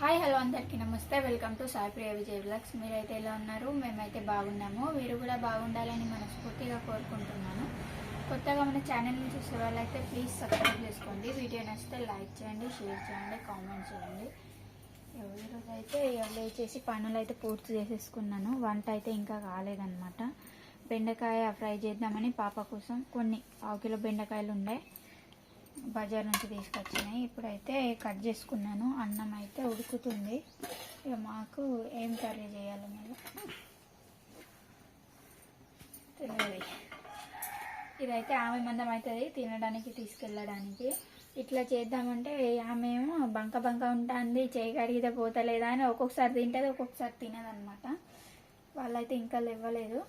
Hi hello అందరికీ నమస్తే. Welcome to Sai Priya Vijay blogs. మీరైతే ఎలా ఉన్నారు? మేమైతే బాగున్నాము. మీరు కూడా బాగుండాలని మనస్ఫూర్తిగా కోరుకుంటున్నాను. కొత్తగా మన ఛానల్ని చూసే వాళ్ళైతే ప్లీజ్ సబ్స్క్రైబ్ చేసుకోండి. వీడియో నచ్చితే లైక్ చేయండి షేర్ చేయండి కామెంట్ చేయండి. ఈరోజు అయితే లేచేసి పనులు అయితే పూర్తి చేసేసుకున్నాను. వంట అయితే ఇంకా కాలేదన్నమాట. బెండకాయ ఫ్రై చేద్దామని పాప కోసం కొన్ని పావు కిలో బెండకాయలు ఉండే బజార్ నుంచి తీసుకొచ్చినాయి. ఇప్పుడైతే కట్ చేసుకున్నాను. అన్నం అయితే ఉడుకుతుంది. ఇక మాకు ఏం కర్రీ చేయాలి మళ్ళీ. తెలియదు. ఇదైతే ఆమె మందం అవుతుంది తినడానికి తీసుకెళ్ళడానికి. ఇట్లా చేద్దామంటే ఆమె ఏమో బంక బంక ఉంటుంది చేయి కడిగితే పోతలేదా అని ఒక్కొక్కసారి తింటుంది ఒక్కొక్కసారి తినదనమాట వాళ్ళైతే ఇంకా లేవలేదు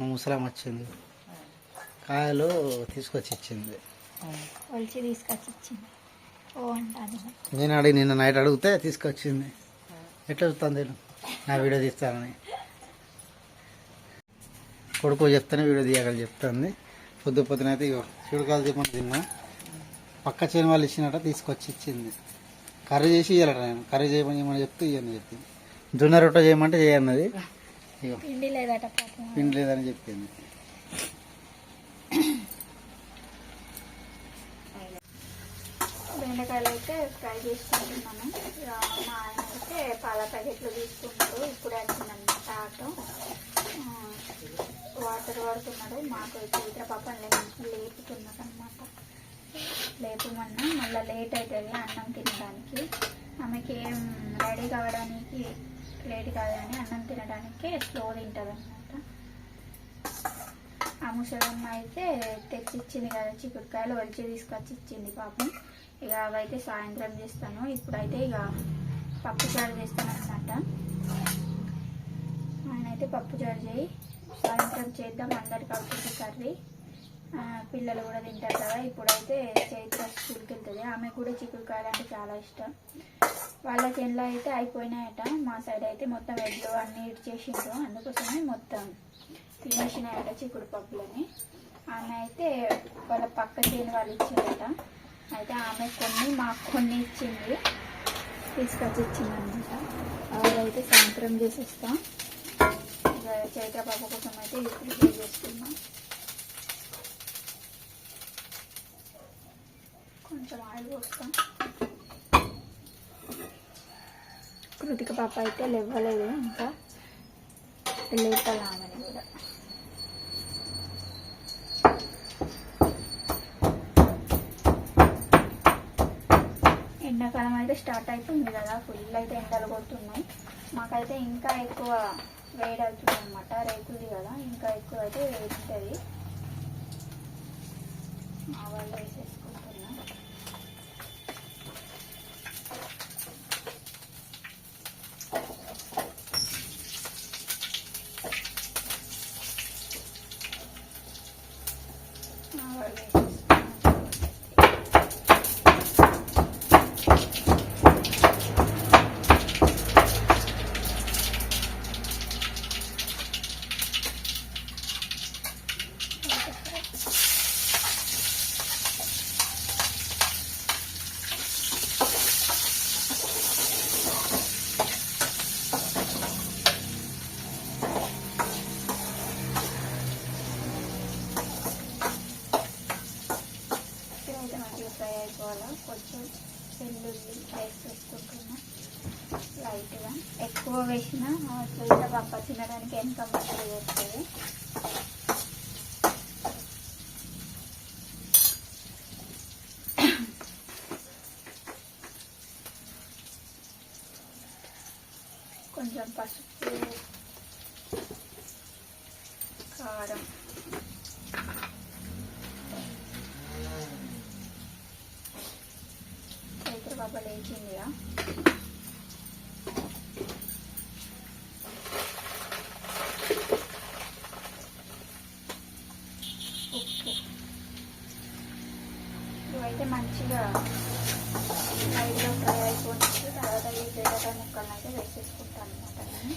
ముసలం వచ్చింది కాయలు తీసుకొచ్చి ఇచ్చింది ఒలిచి తీసుకొచ్చి ఇచ్చింది ఓ అంటాను నేను అడిగి నిన్న నైట్ అడిగితే తీసుకొచ్చింది. ఎట్లా చూస్తాను నేను నా వీడియో తీస్తానని. కొడుకు చెప్తానే వీడియో తీయగలి చెప్తుంది. పొద్దు పొద్దున అయితే ఇగో చూడకాలు చెప్పమని తిన్నా. పక్క చేను వాళ్ళు ఇచ్చినట్ట తీసుకొచ్చి ఇచ్చింది కర్రీ చేసి ఇవ్వాలట నేను. కర్రీ చేయమని చేయమని చెప్తే ఇవ్వని చెప్పింది. జొన్న రొట్టె చేయమంటే చేయన్నది. ఇగో పిండి లేదని చెప్పింది. బెండకాయలు అయితే ఫ్రై చేసుకుంటున్నాను. మా ఆయన అయితే పాల ప్యాకెట్లు తీసుకుంటారు. ఇప్పుడే వచ్చిందన్నమాట ఆటో వాటర్ పడుతున్నాడు. మాకు చైత్ర పాపం లేపుతున్నారు అనమాట లేపమన్నా మళ్ళీ లేట్ అవుతుంది అన్నం తినడానికి. ఆమెకి ఏం రెడీ కావడానికి లేట్ కాదని అన్నం తినడానికి స్లో తింటుంది అనమాట ఆ ముసలమ్మ అయితే తెచ్చి ఇచ్చింది కదా చిక్కుడుకాయలు ఒలిచి తీసుకొచ్చి ఇచ్చింది పాపం. ఇక అవైతే సాయంత్రం చేస్తాను. ఇప్పుడైతే ఇక పప్పు చారు చేస్తాను అనమాట ఆయన అయితే పప్పు చారు చేయి. సాయంత్రం చేద్దాం. అందరికి అవుతుంది కర్రీ. పిల్లలు కూడా తింటారు కదా. ఇప్పుడైతే చైత్ర స్కూల్కి వెళ్తుంది. ఆమె కూడా చిక్కుడుకాయలు అంటే చాలా ఇష్టం. వాళ్ళ చెన్లో అయితే అయిపోయినాయట. మా సైడ్ అయితే మొత్తం ఎడ్లు అన్నీ ఇచ్చేసిండ్రు అందుకోసమే మొత్తం తినేసినాయట చిక్కుడు పప్పులని. ఆమె అయితే వాళ్ళ పక్క చేను వాళ్ళు ఇచ్చారట. అయితే ఆమె కొన్ని మాకు కొన్ని ఇచ్చింది. తీసుకొచ్చి ఇచ్చింది అనమాట అవైతే సాయంత్రం చేసేస్తాం. చైత్ర పాప కోసం అయితే ఇప్పుడు ప్రిపేర్ చేసుకున్నాం కొంచెం ఆయిల్ పోస్తాం. కృతిక పాప అయితే లేవలేదు ఇంకా. లేపాలి ఆమెని కూడా ఎండాకాలం అయితే స్టార్ట్ అవుతుంది కదా ఫుల్ అయితే ఎండలు కొడుతున్నాయి. మాకైతే ఇంకా ఎక్కువ వేడి అవుతుంది అనమాట రేకులది కదా ఇంకా ఎక్కువ అయితే వేడి ఉంటుంది. మా వాళ్ళు వేసేసి మా వాళ్ళు వేసేసుకున్నా ఇదైతే మంచిగా ఫ్రై అయిపోవాలా కొంచెం వెల్లుల్లి రైస్ వేసుకుంటున్నా లైట్గా చేసిన వేసిన చైత పప్ప తినడానికి వెనక మంచిగా చేస్తుంది? కొంచెం పసుపు కారం చైత్ర పాప లేచిందిగా ఉప్పు ఇవైతే మంచిగా ఫ్రై అయిపోతుంది తర్వాత ఈ బెండకాయ ముక్కలను అయితే వేసేసుకుంటాను అనమాట నేను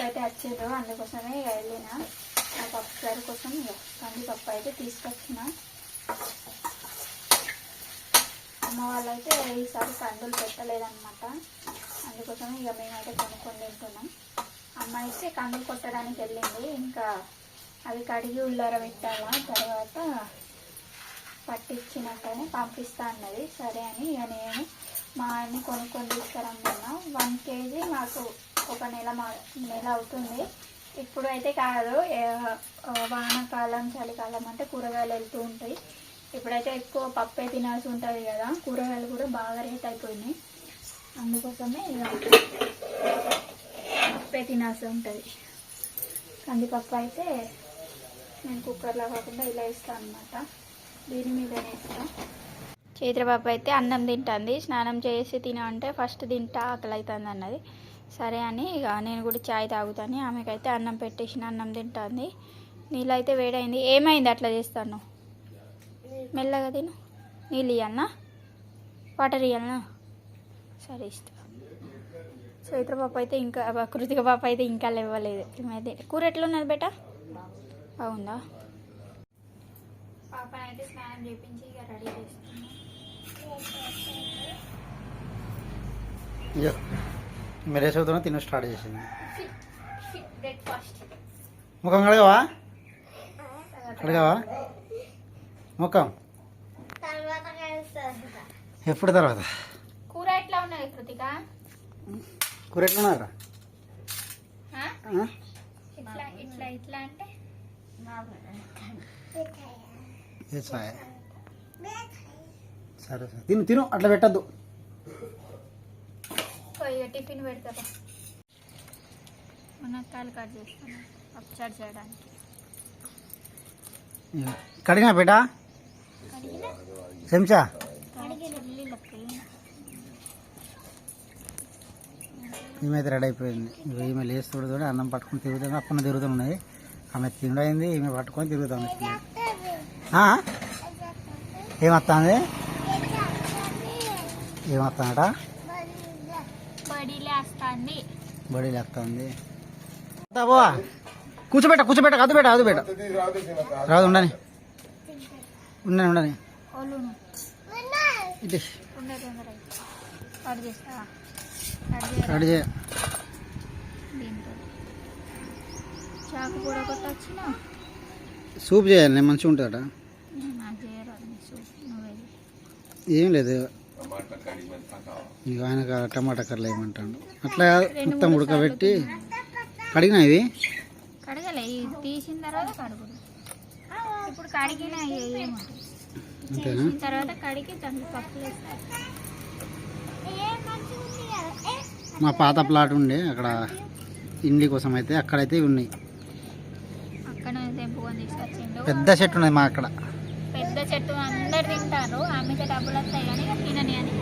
అయితే వచ్చిండ్రు అందుకోసమే వెళ్ళిన. ఆ పప్పు చారు కోసం ఇక కందిపప్పు అయితే తీసుకొచ్చిన. అమ్మ వాళ్ళైతే ఈసారి కందులు పెట్టలేదన్నమాట. అందుకోసమే ఇక మేమైతే కొనుక్కొని తింటున్నాం. అమ్మ అయితే కందులు కొట్టడానికి వెళ్ళింది. ఇంకా అవి కడిగి ఉల్లార పెట్టాలా? తర్వాత పట్టించినట్టనే పంపిస్తా అన్నది. సరే అని ఇక నేను మా ఆయన్ని కొనుక్కొని తీసుకురమ్మన్నా. వన్ కేజీ మాకు ఒక నెల మా నెల అవుతుంది. ఇప్పుడు అయితే కాదు వానాకాలం చలికాలం అంటే కూరగాయలు వెళ్తూ ఉంటాయి. ఇప్పుడైతే ఎక్కువ పప్పే తినాల్సి ఉంటుంది కదా కూరగాయలు కూడా బాగా రేట్ అయిపోయినాయి. అందుకోసమే ఇక పప్పే తినాల్సి ఉంటుంది. కందిపప్పు అయితే నేను కుక్కర్లో కాకుండా ఇలా వేస్తాను అనమాట దీని మీదనే వేస్తాను చైత్రబాబు అయితే అన్నం తింటుంది. స్నానం చేసి తినంటే ఫస్ట్ తింటా ఆకలి అవుతుంది అన్నది. సరే అని ఇక నేను కూడా చాయ్ తాగుతాను. ఆమెకైతే అన్నం పెట్టేసిన అన్నం తింటుంది. నీళ్ళు అయితే వేడైంది. ఏమైంది అట్లా చేస్తాను? మెల్లగా తిను. నీళ్ళు ఇవ్వాలనా వాటర్ ఇవ్వాలనా సరే ఇస్తా. చైత్రబాబు అయితే ఇంకా కృతిక పాప అయితే ఇంకా లేవలేదు. ఏమైతే కూర ఎట్లున్నది బేట? బాగుందా? పాపనైతే స్నానం చేపించి ఇక రెడీ చేస్తున్నాను మీరే చదువుతున్నా తిన స్టార్ట్ చేసింది. ముఖం కడగవా? కడగవా? ముఖం. ఎప్పుడు తర్వాత? కూర ఎట్లా ఉన్నది కృతిక? కూర ఎట్లున్నారా ఆ? ఆ? ఇట్లా ఇట్లా ఇట్లా అంటే? ఏ సరే సరే. తిను తిను అట్లా పెట్టద్దు. టిఫిన్ పెడతా మునక్కాయలు కట్ చేస్తాను పప్పుచారు చేయడానికి. కడిగినా బేటా? చెంచా? ఈమె రెడీ అయిపోయింది. ఈమె లేచి చూడదు అన్నం పట్టుకొని తిరుగుతుంది అప్పన్న తిరుగుతున్నాయి ఆమె తిండైంది ఈమె పట్టుకొని తిరుగుతాం ఏమత్తాంది? ఏమత్తానట బడి లేస్తుంది కూర్చోబెట్ట కూర్చోబెట్ట అది బేట అది రాదు ఉండని. ఉండని ఉండని కట్ చేయ రెడీ చేయ. దీంతో. చాకు కూడా కొట్టొచ్చిన? సూప్ చేయాలి మంచిగా ఉంటుందట. ఏం లేదు. ఇక ఆయన టమాటా కర్రలు వేయమంటాడు అట్లా మొత్తం ఉడకబెట్టి కడిగినా ఇవి? కడగలే ఇది తీసిన తర్వాత ఇప్పుడు కడిగిన తర్వాత కడిగి దానికి పప్పులు మా పాత ప్లాట్ ఉండే అక్కడ ఇండి కోసం అయితే అక్కడైతే ఉన్నాయి. పెద్ద చెట్టు ఉన్నది మా అక్కడ. పెద్ద చెట్టు అందరు తింటారు అమ్మితే డబ్బులు వస్తాయి కానీ తినని అని.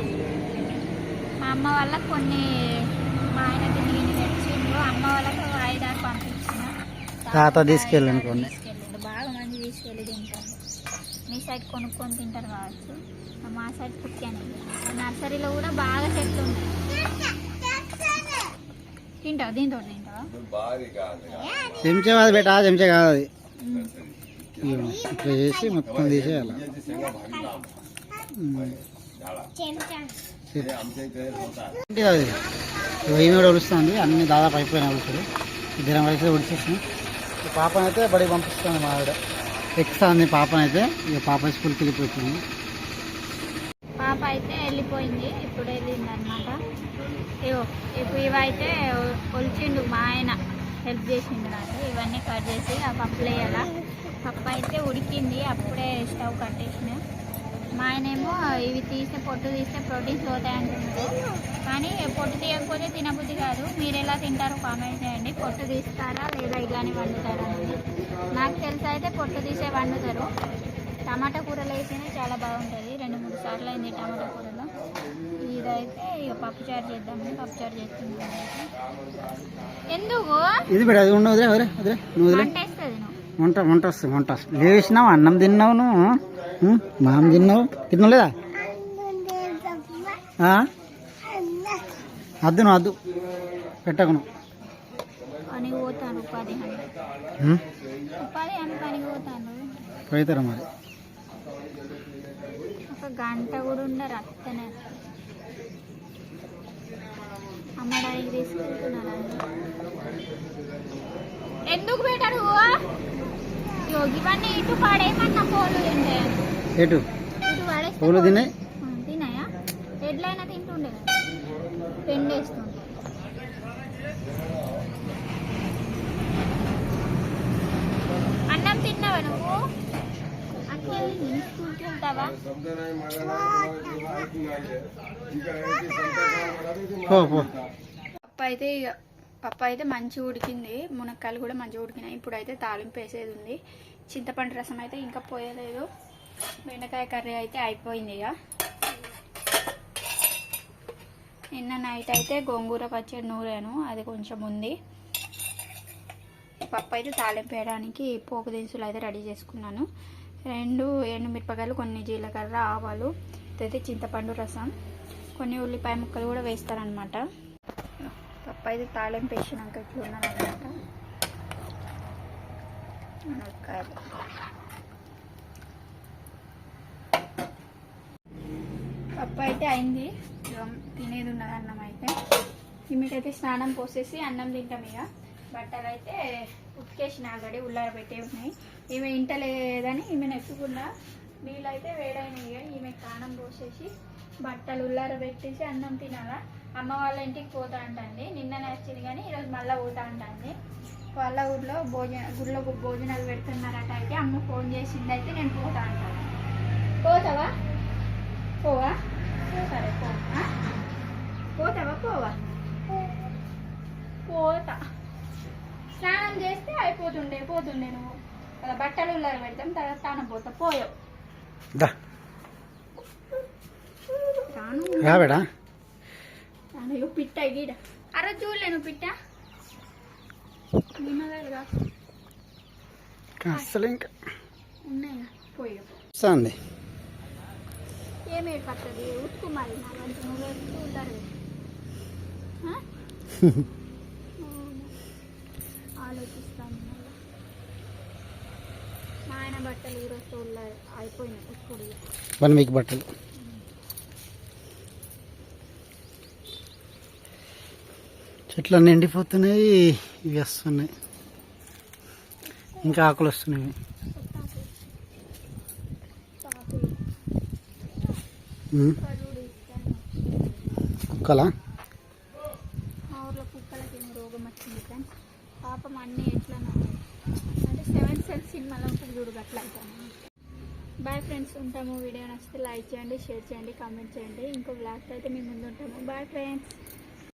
మా అమ్మ వాళ్ళకి కొన్ని మా ఆయన తిని తెచ్చిండ్రు అమ్మ వాళ్ళకి ఐదారు పంపించిన. తాత తీసుకెళ్ళాను కొన్ని. మంది తీసుకెళ్ళి తింటారు. మీ సైడ్ కొనుక్కొని తింటారు కావచ్చు. మా సైడ్ కుక్కాను నర్సరీలో కూడా బాగా చెట్లు ఉన్నాయి. తింటావు? దీంతో తింటావా? చెంచా కాదు బేటా చెంచా కాదు అది ఇట్లా చేసి మొత్తం తీసేయాలి? అది? ఈమె కూడా ఉడుస్తుంది అన్ని దాదాపు అయిపోయినాయి ఉడుకుడు ఇద్దరం కలిసి ఉడిచేసి ఈ పాపనైతే బడికి పంపిస్తుంది మా ఆవిడ. ఎక్కుతుంది పాపనైతే ఇక పాప స్కూల్కి వెళ్ళిపోతుంది పాప అయితే వెళ్ళిపోయింది. ఇప్పుడు వెళ్ళింది అనమాట ఇప్పుడు ఇవైతే కొలిచిండు ఒలిచిండు మా ఆయన. హెల్ప్ చేసిండు నాకు. ఇవన్నీ కట్ చేసి ఆ పప్పులు వేయాల పప్పు అయితే ఉడికింది. అప్పుడే స్టవ్ కట్టేసిన. మా ఆయన ఏమో ఇవి తీస్తే పొట్టు తీస్తే ప్రోటీన్స్ పోతాయి అంటున్నారు కానీ పొట్టు తీయకపోతే తినబుద్ధి కాదు. మీరు ఎలా తింటారో కామెంట్ చేయండి. పొట్టు తీస్తారా లేదా ఇలానే వండుతారా అనేది. నాకు తెలిసి అయితే పొట్టు తీసే వండుతారు. టమాటా కూరలు అయితేనే చాలా బాగుంటుంది. రెండు మూడు సార్లు అయింది టమాటా కూరలో. ఇదైతే ఇక పప్పుచారు చేద్దామని పప్పుచారు చేస్తున్నాం ఎందుకు? ఇది వంట వేస్తుంది వంట వంట వస్తుంది వంట వస్తుంది. లేచినావు అన్నం తిన్నావు నువ్వు? మాం తిన్నావు? తిన్నావు లేదా? ఆ? అద్దు నువ్వు అద్దు. పెట్టకు నువ్వు. పనికి పోతాను ఉపాధి హామీ. ఉమ్? ఉపాధి హామీ పనికి పోతాను. పోయితారా మరి? ఒక గంట కూడా ఉండరు అత్తనే. అమ్మడానికి తీసుకెళ్తున్నాను ఎందుకు పెట్టాడు ఇవన్నీ ఇటు పడేయమన్నా పోలు తింటే. ఎటు? పూలు తిన్నాయి ఆ, తిన్నాయా ఎడ్లైనా తింటుండే పెండేస్తుండే అన్నం తిన్నావా నువ్వు? పో పో. అయితే ఇక పప్పు అయితే మంచిగా ఉడికింది మునక్కాయలు కూడా మంచిగా ఉడికినాయి. ఇప్పుడు అయితే తాలింపు వేసేది ఉంది. చింతపండు రసం అయితే ఇంకా పోయలేదు. బెండకాయ కర్రీ అయితే అయిపోయింది ఇక. నిన్న నైట్ అయితే గోంగూర పచ్చడి నూరాను అది కొంచెం ఉంది. పప్పు అయితే తాలింపు వేయడానికి పోపు దినుసులు అయితే రెడీ చేసుకున్నాను. రెండు ఎండుమిరపకాయలు కొన్ని జీలకర్ర ఆవాలు అయితే చింతపండు రసం. కొన్ని ఉల్లిపాయ ముక్కలు కూడా వేస్తారనమాట అయితే తాళింపు వేసినాక ఇట్లా ఉన్నారనమాట మునక్కాయలు. పప్పు అయితే అయింది. తినేది ఉన్నది అన్నం అయితే. ఇమ్మీకైతే స్నానం పోసేసి అన్నం తింటాం ఇక బట్టలు అయితే ఉతికేసిన ఆల్రెడీ ఉల్లార పెట్టే ఉన్నాయి. ఈమె ఇంటలేదని ఈమె ఈమెను ఎత్తుకున్నా నీళ్ళు అయితే వేడైనాయి ఇక ఈమె స్నానం పోసేసి బట్టలు ఉల్లార పెట్టేసి అన్నం తినాలా. అమ్మ వాళ్ళ ఇంటికి పోతా అంటండి నిన్న నచ్చింది కానీ ఈరోజు మళ్ళీ పోతా అంటుంది. వాళ్ళ ఊర్లో భోజన గుడిలో భోజనాలు పెడుతున్నారట అయితే అమ్మ ఫోన్ చేసింది అయితే నేను పోతా అంటాను పోతావా? పోవా? సరే పో? పోతావా? పోవా? పోతా. స్నానం చేస్తే అయిపోతుండే పోతుండే నువ్వు. అలా బట్టలు ఉల్లార పెడతాం తర్వాత స్నానం పోతా. పోయావు రాబేడా? ఇగో పిట్ట గీడ. అరే చూడలే నువ్వు పిట్ట? నిన్నగా అసలు ఇంకా ఉన్నాయా పోయావు వస్తుంది. ఏమి ఏర్పడుతుంది ఉతుకు మరి. ఆలోచిస్తాను. మా ఆయన బట్టలు ఈరోజు అయిపోయినాయి. వన్ వీక్ బట్టలు? చెట్లు నిండిపోతున్నాయి ఇవి వస్తున్నాయి. ఇంకా ఆకులు వస్తున్నాయి. పాపి ఉమ్. కరుడు కుక్కలా? మా ఊర్లో కుక్కలకి ఏమో రోగం వచ్చింది ఫ్రెండ్స్. పాపం అన్నీ ఎట్లా అంటే సెవెన్ సెన్స్ సినిమాలో ఉంటుంది చూడు అట్లా అవుతాను బాయ్ ఫ్రెండ్స్ ఉంటాము. వీడియో నచ్చితే లైక్ చేయండి షేర్ చేయండి కామెంట్ చేయండి. ఇంకో బ్లాగ్ అయితే మేము ముందు ఉంటాము. Bye friends